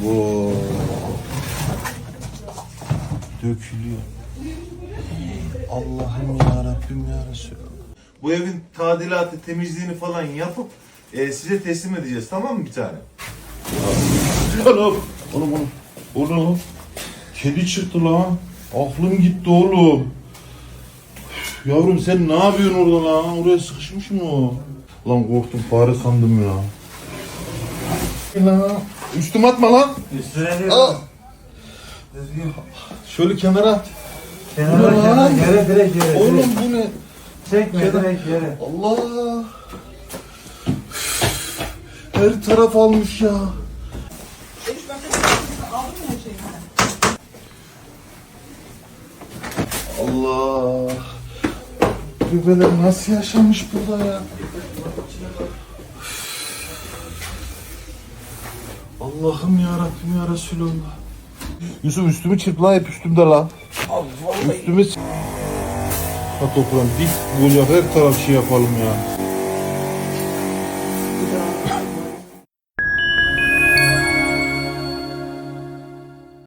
Abo. Dökülüyor. Allah'ım ya Rabbim ya Resulallah. Bu evin tadilatı, temizliğini falan yapıp e, size teslim edeceğiz tamam mı bir tane? Oğlum, oğlum, oğlum. Oğlum, kedi çıktı lan. Aklım gitti oğlum. Üf, Yavrum sen ne yapıyorsun orada lan? Oraya sıkışmış mı o? Lan korktum fare sandım ya. Lan üstüme atma lan. Üstüne Aa, Düzgün. şöyle kenara at. Kenara Ulan. kenara yere direkt yere. Oğlum direkt. bu ne? Çekme Kenara- direkt yere. Allah. Her taraf almış ya. Allah. Bebeler nasıl yaşamış burada ya? Allah'ım ya Rabbim ya Resulallah. Yusuf üstümü çırp la hep üstümde la. Üstümü ç- Ha toprağım dik olacak her taraf şey yapalım ya.